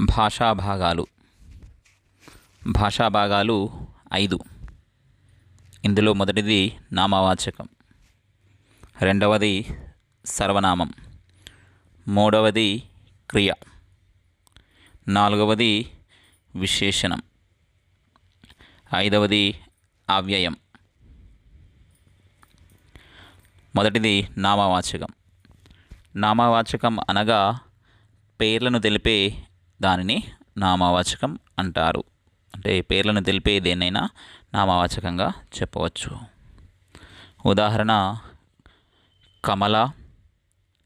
భాషా భాగాలు భాషా భాగాలు ఐదు. ఇందులో మొదటిది నామవాచకం. రెండవది సర్వనామం. మూడవది క్రియ. నాలుగవది విశేషణం. ఐదవది అవ్యయం. మొదటిది నామవాచకం. నామవాచకం అనగా పేర్లను తెలిపే దానిని నామవాచకం అంటారు. అంటే పేర్లను తెలిపే దేన్నైనా నామవాచకంగా చెప్పవచ్చు. ఉదాహరణ కమల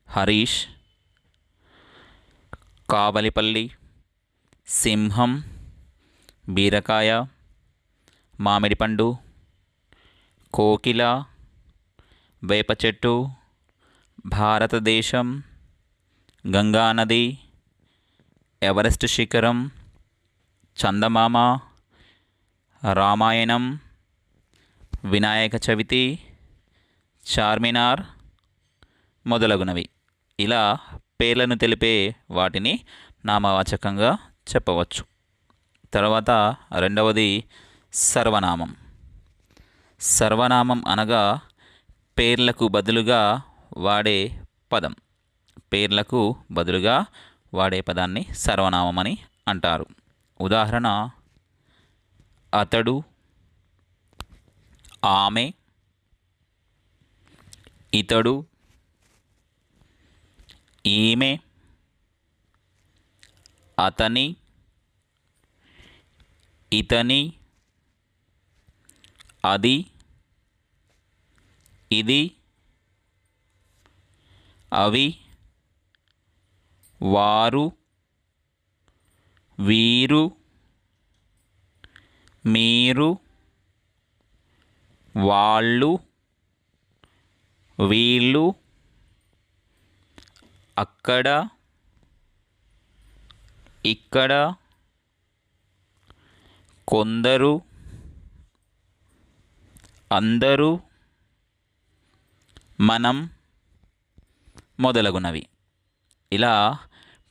హరీష్ కావలిపల్లి సింహం బీరకాయ మామిడి పండు కోకిల వేప చెట్టు భారతదేశం గంగానది ఎవరెస్ట్ శిఖరం చందమామ రామాయణం వినాయక చవితి చార్మినార్ మొదలగునవి. ఇలా పేర్లను తెలిపే వాటిని నామవాచకంగా చెప్పవచ్చు. తర్వాత రెండవది సర్వనామం. సర్వనామం అనగా పేర్లకు బదులుగా వాడే పదం. పేర్లకు బదులుగా వాడే పదాన్ని సర్వనామం అని అంటారు. ఉదాహరణ అతడు ఆమె ఇతడు ఈమె అతని ఇతని అది ఇది అవి వారు వీరు మీరు వాళ్ళు వీళ్ళు అక్కడ ఇక్కడ కొందరు అందరూ మనం మొదలగునవి. ఇలా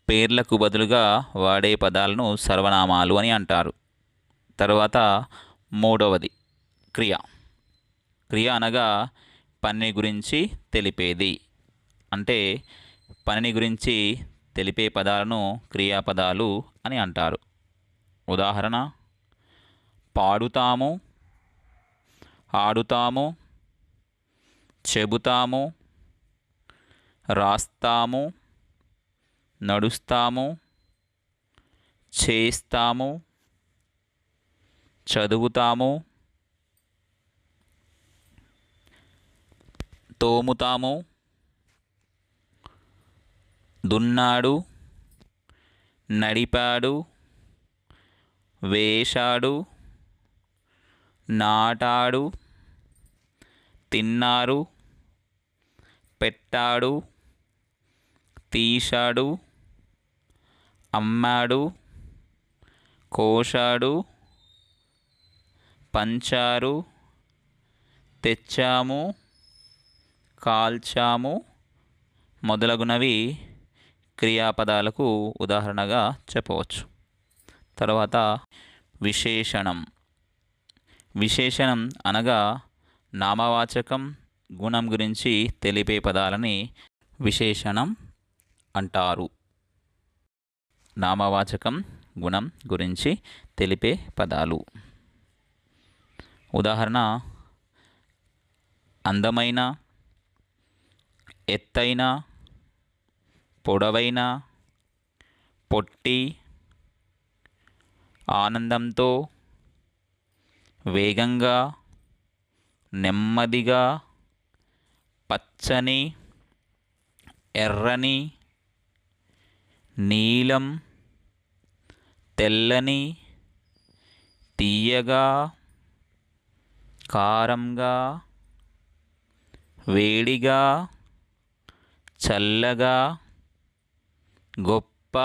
పేర్లకు బదులుగా వాడే పదాలను సర్వనామాలు అని అంటారు. తర్వాత మూడవది క్రియ. క్రియ అనగా పని గురించి తెలిపేది. అంటే పనిని గురించి తెలిపే పదాలను క్రియాపదాలు అని అంటారు. ఉదాహరణ పాడుతాము ఆడుతాము చెబుతాము రాస్తాము నడుస్తాము చేస్తాము చదువుతాము తోముతాము దున్నాడు నడిపాడు వేశాడు నాటాడు తిన్నారు పెట్టాడు తీశాడు అమ్మాడు కోశాడు పంచారు తెచ్చాము కాల్చాము మొదలగునవి క్రియాపదాలకు ఉదాహరణగా చెప్పవచ్చు. తర్వాత విశేషణం. విశేషణం అనగా నామవాచకం గుణం గురించి తెలిపే పదాలని విశేషణం అంటారు. నామవాచకం గుణం గురించి తెలిపే పదాలు. ఉదాహరణ అందమైన ఎత్తైన పొడవైన పొట్టి ఆనందంతో వేగంగా నెమ్మదిగా పచ్చని ఎర్రని నీలం తెల్లని తీయగా కారంగా వేడిగా చల్లగా గొప్ప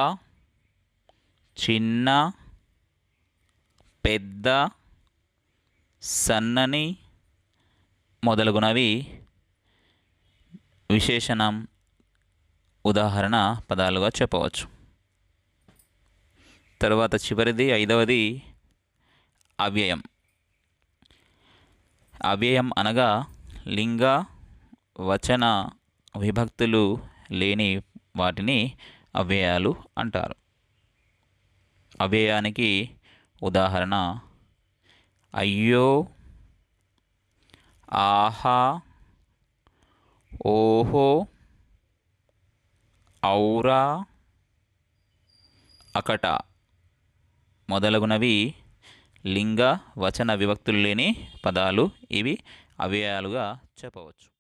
చిన్న పెద్ద సన్నని మొదలగునవి విశేషణం ఉదాహరణ పదాలుగా చెప్పవచ్చు. తర్వాత చివరిది ఐదవది అవ్యయం. అవ్యయం అనగా లింగ వచన విభక్తులు లేని వాటిని అవ్యయాలు అంటారు. అవ్యయానికి ఉదాహరణ అయ్యో ఆహా ఓహో ఔరా అకట. మొదలగునవి లింగ వచన విభక్తులు లేని పదాలు ఇవి అవ్యయాలుగా చెప్పవచ్చు.